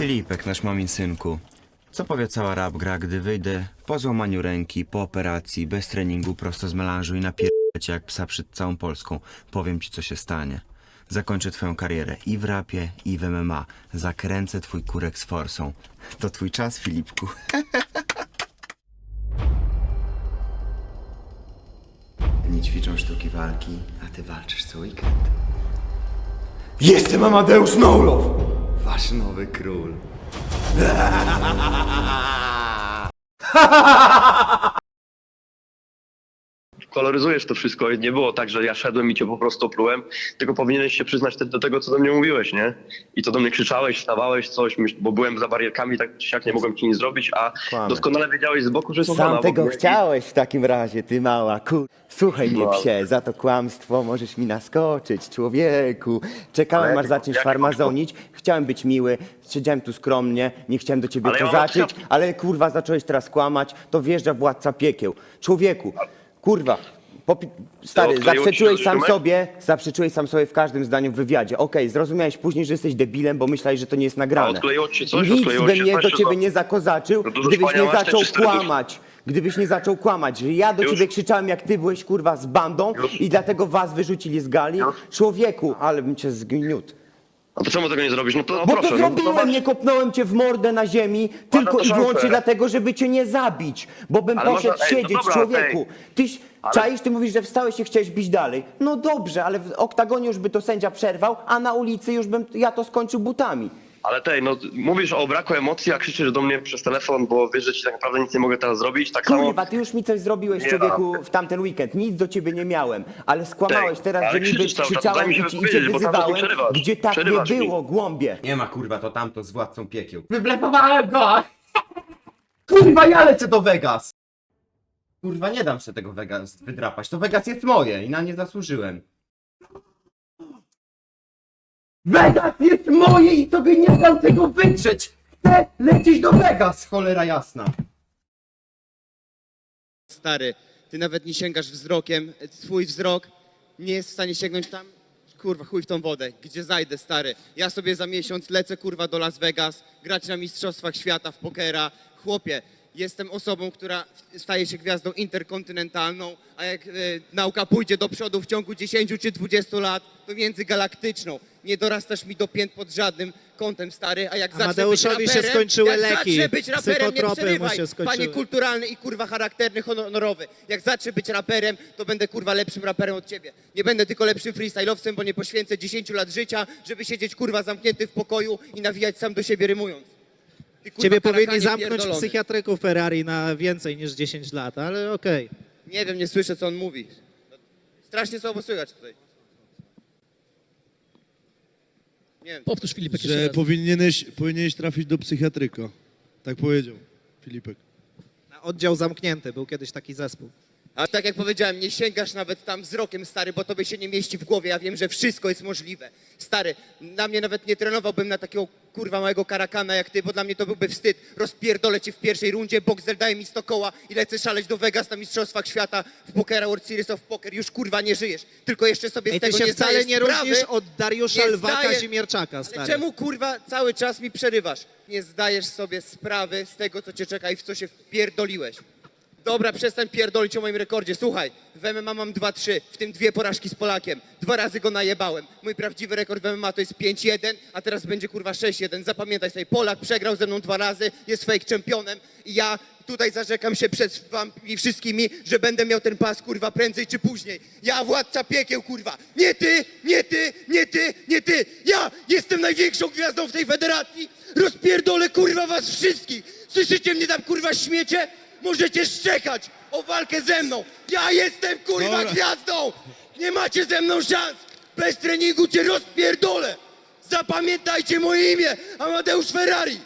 Filipek, nasz mamin synku. Co powie cała rap gra, gdy wyjdę po złamaniu ręki, po operacji, bez treningu, prosto z melanżu i napierdolę cię jak psa przed całą Polską? Powiem ci, co się stanie. Zakończę twoją karierę i w rapie, i w MMA. Zakręcę twój kurek z forsą. To twój czas, Filipku. Nie ćwiczą sztuki walki, a ty walczysz co weekend. Jestem Amadeusz Nolow! Wasz nowy król. koloryzujesz to wszystko nie było tak, że ja szedłem i cię po prostu oplułem, tylko powinieneś się przyznać te, do tego, co do mnie mówiłeś, nie? I to do mnie krzyczałeś, wstawałeś, coś, myśl- bo byłem za barierkami, tak czy siak nie mogłem ci nic zrobić, a Kłamie. doskonale wiedziałeś z boku, że jest Sam tego chciałeś w takim razie, ty mała kur... Słuchaj mnie No. psie, za to kłamstwo możesz mi naskoczyć, człowieku. Czekałem aż zaczniesz farmazonić, chciałem być miły, siedziałem tu skromnie, nie chciałem do ciebie Ale kozaczyć, ale kurwa zacząłeś teraz kłamać, to wjeżdża władca piekieł. Człowieku, kurwa, popi... stary, odkleiło ci zaprzeczyłeś sam rozumek? sobie, zaprzeczyłeś sam sobie w każdym zdaniu w wywiadzie. Okej, zrozumiałeś później, że jesteś debilem, bo myślałeś, że to nie jest nagrane. odkleiło ci się coś? Nic Odkleiło by ci się mnie coś, do czy ciebie nie zakozaczył, No to gdybyś nie wspaniałe, zaczął kłamać. Gdybyś nie zaczął kłamać, że ja do Już. ciebie krzyczałem jak ty byłeś kurwa z bandą Już. i dlatego was wyrzucili z gali. Już. Człowieku, ale bym cię zgniótł. A to czemu tego nie zrobisz? No to no Bo proszę, to no, zrobiłem, nie kopnąłem cię w mordę na ziemi, tylko to i wyłącznie szansę. dlatego, żeby cię nie zabić. Bo bym Ale poszedł można- ej, no siedzieć, dobra, człowieku. Tyś Ale- czaisz, ty mówisz, że wstałeś i chciałeś bić dalej. No dobrze, ale w oktagonie już by to sędzia przerwał, a na ulicy już bym ja to skończył butami. Ale tej, no mówisz o braku emocji, a krzyczysz do mnie przez telefon, bo wiesz, że ci tak naprawdę nic nie mogę teraz zrobić, tak samo... Kurwa, ty już mi coś zrobiłeś, Nie człowieku, w tamten weekend. Nic do ciebie nie miałem, ale skłamałeś Tej, teraz, ale że niby krzyczysz cały czas, daj krzyczałem mi się i, ci, i cię wypowiedzieć, bo cały czas mi wyzywałem, przerywasz. gdzie tak Przerywasz nie mi. było, głąbie. Nie ma kurwa, to tamto z władcą piekieł. Wyblefowałem go! Kurwa, ja lecę do Vegas! Kurwa, nie dam sobie tego Vegas wydrapać. To Vegas jest moje i na nie zasłużyłem. Vegas jest moje i sobie nie dam tego wytrzeć! Chcę lecieć do Vegas, cholera jasna! Stary, ty nawet nie sięgasz wzrokiem, twój wzrok nie jest w stanie sięgnąć tam, kurwa, chuj w tą wodę, gdzie zajdę, stary. Ja sobie za miesiąc lecę, kurwa, do Las Vegas, grać na Mistrzostwach Świata w pokera. Chłopie, jestem osobą, która staje się gwiazdą interkontynentalną, a jak e, nauka pójdzie do przodu w ciągu 10 czy 20 lat, to międzygalaktyczną. Nie dorastasz mi do pięt pod żadnym kątem, stary, a jak zacznę być Amadeuszowi się raperem, skończyły jak leki. zacznę być raperem, nie Psychotropy mu przerywaj, się skończyły. panie kulturalny i kurwa charakterny, honorowy. Jak zacznę być raperem, to będę kurwa lepszym raperem od ciebie. Nie będę tylko lepszym freestyle'owcem, bo nie poświęcę 10 lat życia, żeby siedzieć kurwa zamknięty w pokoju i nawijać sam do siebie rymując. Ty, kurwa, Ciebie karakanie powinni zamknąć w pierdolony. psychiatryku Ferrari na więcej niż 10 lat, ale okej. Nie wiem, nie słyszę co on mówi. Strasznie słabo słychać tutaj. Nie wiem. Powtórz Filipek jeszcze że raz. powinieneś, powinieneś trafić do psychiatryka. Tak powiedział Filipek. Na oddział zamknięty był kiedyś taki zespół. A tak jak powiedziałem, nie sięgasz nawet tam wzrokiem, stary, bo tobie się nie mieści w głowie. Ja wiem, że wszystko jest możliwe. Stary, na mnie nawet nie trenowałbym na takiego kurwa małego karakana jak ty, bo dla mnie to byłby wstyd. Rozpierdolę cię w pierwszej rundzie, Boxer daje mi 100 koła i lecę szaleć do Vegas na Mistrzostwach Świata w pokera World Series of Poker. Już kurwa nie żyjesz. Tylko jeszcze sobie Ej, z ty tego się nie wcale zdajesz nie sprawy. różnisz od Dariusza Nie Lwa zdaję- Kazimierczaka, Ale stary. czemu kurwa cały czas mi przerywasz? Nie zdajesz sobie sprawy z tego, co cię czeka i w co się wpierdoliłeś. Dobra, przestań pierdolić o moim rekordzie. Słuchaj, w MMA mam 2-3, w tym dwie porażki z Polakiem. Dwa razy go najebałem. Mój prawdziwy rekord w MMA to jest 5-1, a teraz będzie kurwa 6-1. Zapamiętaj sobie, Polak przegrał ze mną dwa razy, jest fake czempionem i ja tutaj zarzekam się przed wami wszystkimi, że będę miał ten pas kurwa prędzej czy później. Ja władca piekieł kurwa. Nie ty, nie ty, nie ty, nie ty. Ja jestem największą gwiazdą w tej federacji. Rozpierdolę kurwa was wszystkich. Słyszycie mnie tam kurwa śmiecie? Możecie szczekać o walkę ze mną. Ja jestem kurwa Dobra. gwiazdą. Nie macie ze mną szans. Bez treningu cię rozpierdolę. Zapamiętajcie moje imię. Amadeusz Ferrari.